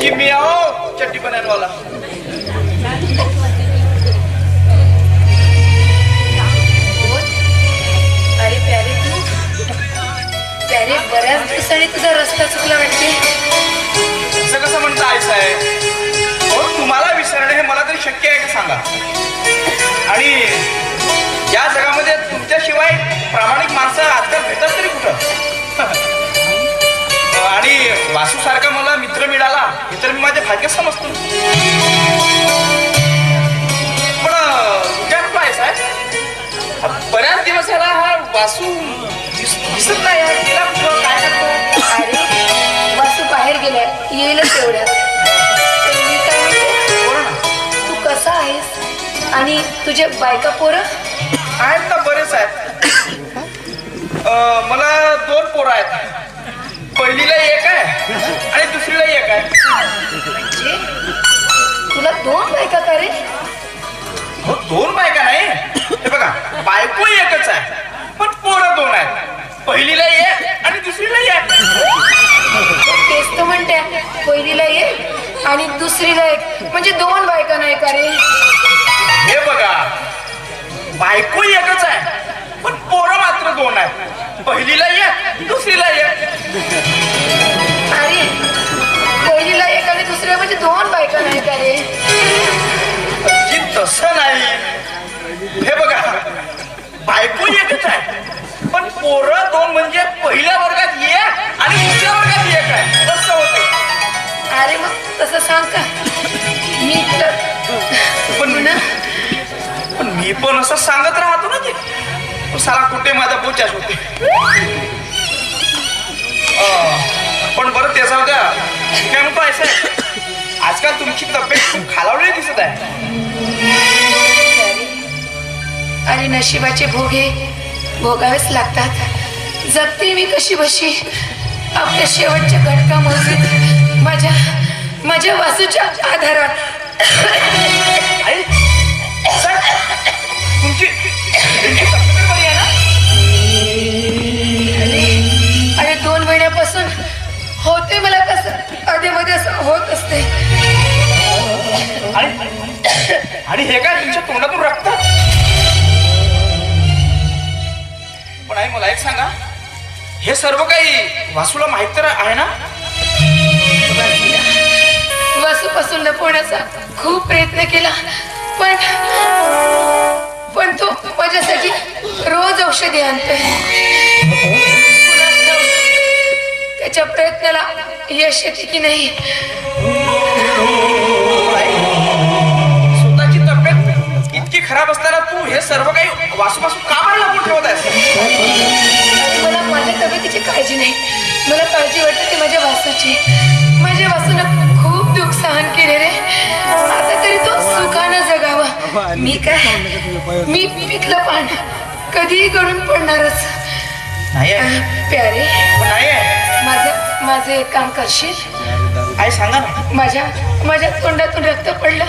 जी मी आओ चड्डी बनाने वाला अरे प्यारे तू. प्यारे बऱ्याच दिवसांनी तुझा रस्ता चुकला वाटते. असं कसं म्हणता आहे भाग्य समजतो. पण कुठं आहे? साहेब बऱ्याच दिवस झाला हा वासू दिस- दिसत नाही. गेला कुठं? काय करतो? वासू बाहेर गेलाय. येईलच तेवढ्यात. तर मी काय म्हणते, बोल ना. तू कसा आहेस? आणि तुझे बायका पोरं? आहेत ना बरेच आहेत. अं, मला दोन पोरं आहेत. पहिलीला एक आहे आणि दुसरीला एक आहे. म्हणजे तुला दोन बायका का रे? हो दोन बायका नाही. हे बघा बायको एकच आहे पण पोरं दोन आहेत. पहिलीला एक आणि दुसरीला एक. तेच तर म्हणते पहिलीला एक आणि दुसरीला एक. म्हणजे दोन बायका नाही का रे? हे बघा बायको एकच आहे पण पोरं मात्र दोन आहेत. पहिलीला एक दुसरीला एक. अरे पहिलीला एक आणि दुसरीला म्हणजे दोन बायका नाही का रे? की तसं नाही. हे बघा बायको एकच आहे पण पोरं दोन म्हणजे पहिल्या वर्गात एक आणि दुसऱ्या वर्गात एक आहे. तसं होतं अरे मग तसं सांग का? मी तर पण ना पण मी पण असं सांगत राहतो ना ते. साला कुठे माझा बोचाच होते पण बरं ते जाऊ द्या काय म्हणतो आहे आजकाल तुमची तब्येत खूप खालावली दिसत आहे. अरे नशिबाचे भोगे भोगावेच लागतात. जगते मी कशी बशी? आपल्या शेवटच्या घटका मोजून माझ्या माझ्या वासूच्या सर, तुमची होते मला कसं अधे मध्ये असं होत असते. आणि आणि हे काय तुमच्या तोंडातून रक्त? पण आई मला एक सांगा. हे सर्व काही वासूला माहीत तर आहे ना? वासूपासून लपवण्याचा खूप प्रयत्न केला. पण पण तो माझ्यासाठी रोज औषधी आणतोय. त्याच्या प्रयत्नाला यश येते की नाही? स्वतःची तब्येत इतकी खराब असताना तू हे सर्व काही वासूपासून का बरं लपून ठेवत आहेस मला माझ्या तब्येतीची काळजी नाही. मला काळजी वाटते ती माझ्या वासूची. माझ्या वासूनं खूप दुःख सहन केले रे. आता तरी तो सुखानं जगावा. मी काय? मी पिकलं पान. कधीही गळून पडणारच. प्यारे. पण नाही माझं माझं एक काम करशील? आई सांगा ना. माझ्या माझ्या तोंडातून रक्त पडलं.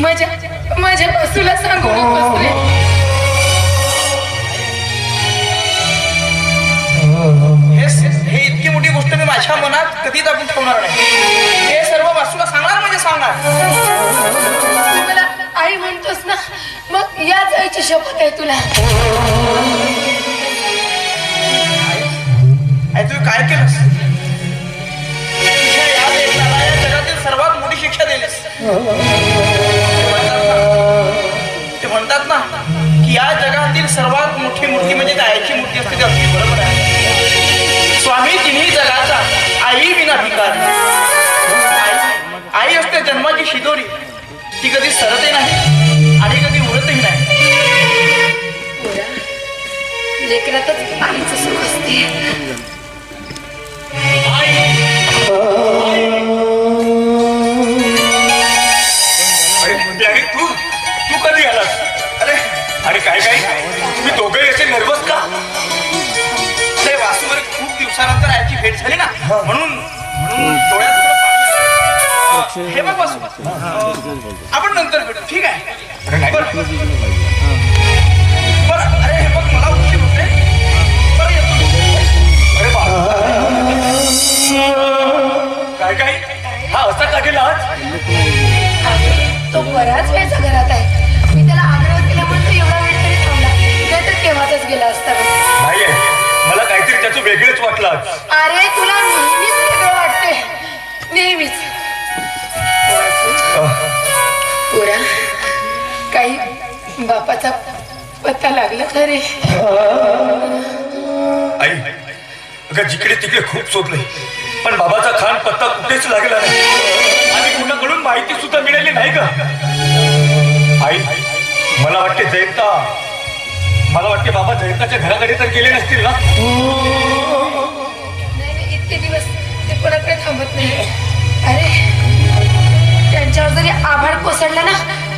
माझ्या माझ्या वासूला सांगू नकोस रे हे. हे इतकी मोठी गोष्ट मी माझ्या मनात कधीच आपण ठेवणार नाही. हे सर्व वासूला सांगणार म्हणजे सांगणार मला आई म्हणतोस ना मग याच आईची शपथ आहे तुला. काय केलंस? तुझ्या या लेकराला या जगातील सर्वात मोठी शिक्षा दिलीस. ते म्हणतात ना की या जगातील सर्वात मोठी मूर्ती म्हणजे आईची मूर्ती असते ती अगदी बरोबर आहे. स्वामी तिन्ही जगाचा आई विना भिकारी. आई- असते जन्माची शिदोरी. ती कधी सरतही नाही आणि कधी उडतही नाही. लेकरातच आईचं सुख असते. भेट झाली ना? म्हणून म्हणून डोळ्यात. हे बघ अं, आपण नंतर भेटू. ठीक आहे? बापाचा पत्ता लागला खरे आई अगं जिकडे तिकडे खूप शोधले पण बाबाचा खान पत्ता कुठेच लागला नाही. आणि कुणाकडून माहिती सुद्धा मिळाली नाही का आई मला वाटते जयंता मला वाटते बाबा जयंताच्या घराकडे तर गेले नसतील ना? नाही नाही, इतके दिवस ते कोणाकडे थांबत नाही अरे त्यांच्यावर जरी आभार कोसळला ना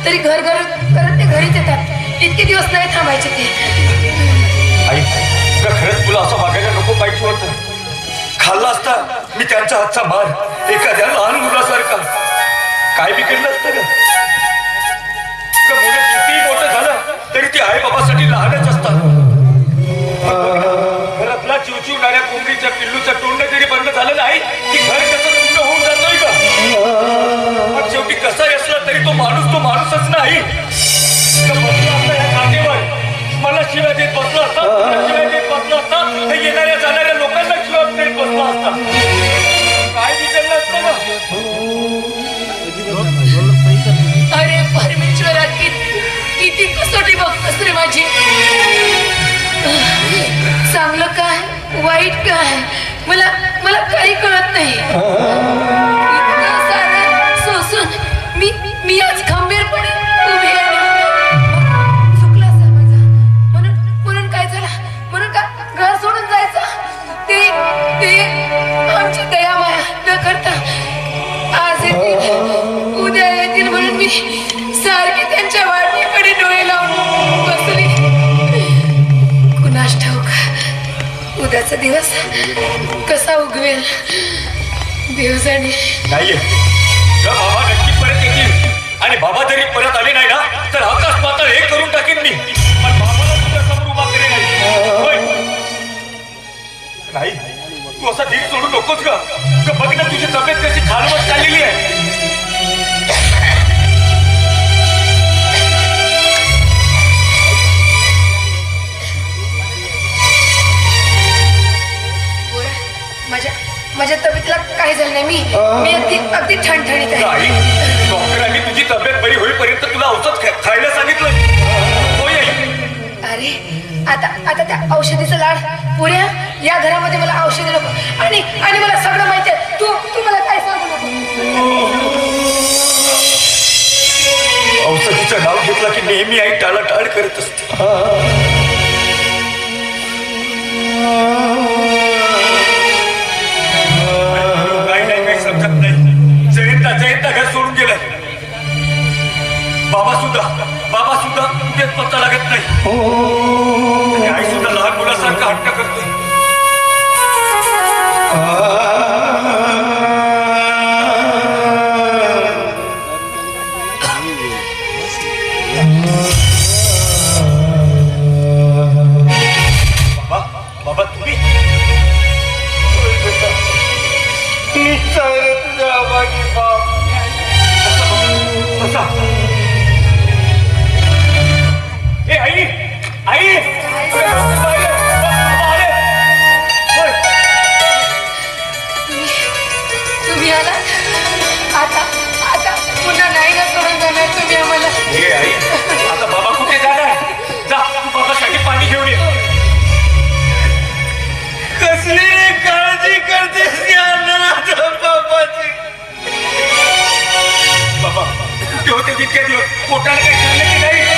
तरी घर घर करत ते घरीच येतात. इतके दिवस नाही थांबायचे ते. आई का खरंच तुला असं वागायला नको पाहिजे होतं. खाल्ला असता मी त्यांचा हातचा मार एखाद्या लहान मुलासारखा. काय बिघडलं असतं का का मुलं कितीही मोठं झालं तरी ती आई बाबासाठी लहानच असतात. घरातला चिवचिवणाऱ्या कोंबडीच्या पिल्लूचं तोंड जरी बंद झालं नाही की घर तरी तो माणूस तो माणूसच नाही. का मला शिव्या देत बसला असता शिव्या देत बसला असता हे येणाऱ्या जाणाऱ्या लोकांना शिव्या देत बसला असता. काय बिघडलं असतं ना अरे परमेश्वरा किती किती कसोटी बघतोस रे माझी. चांगलं काय वाईट काय मला मला काही कळत नाही. उद्याचा दिवस कसा उगवेल? दिवसाने. नाही नाहीये बाबा नक्की परत येतील आणि बाबा जरी परत आले नाही ना तर आकाश पातळ हे करून टाकेन मी. पण बाबाला तुझ्या समोर उभा करेन नाही. तू असा धीर सोडू नकोस का का बघ ना तुझी तब्येत कशी खालवत चाललेली आहे. பெருத்து जिनके जो वोटर के चलने की नहीं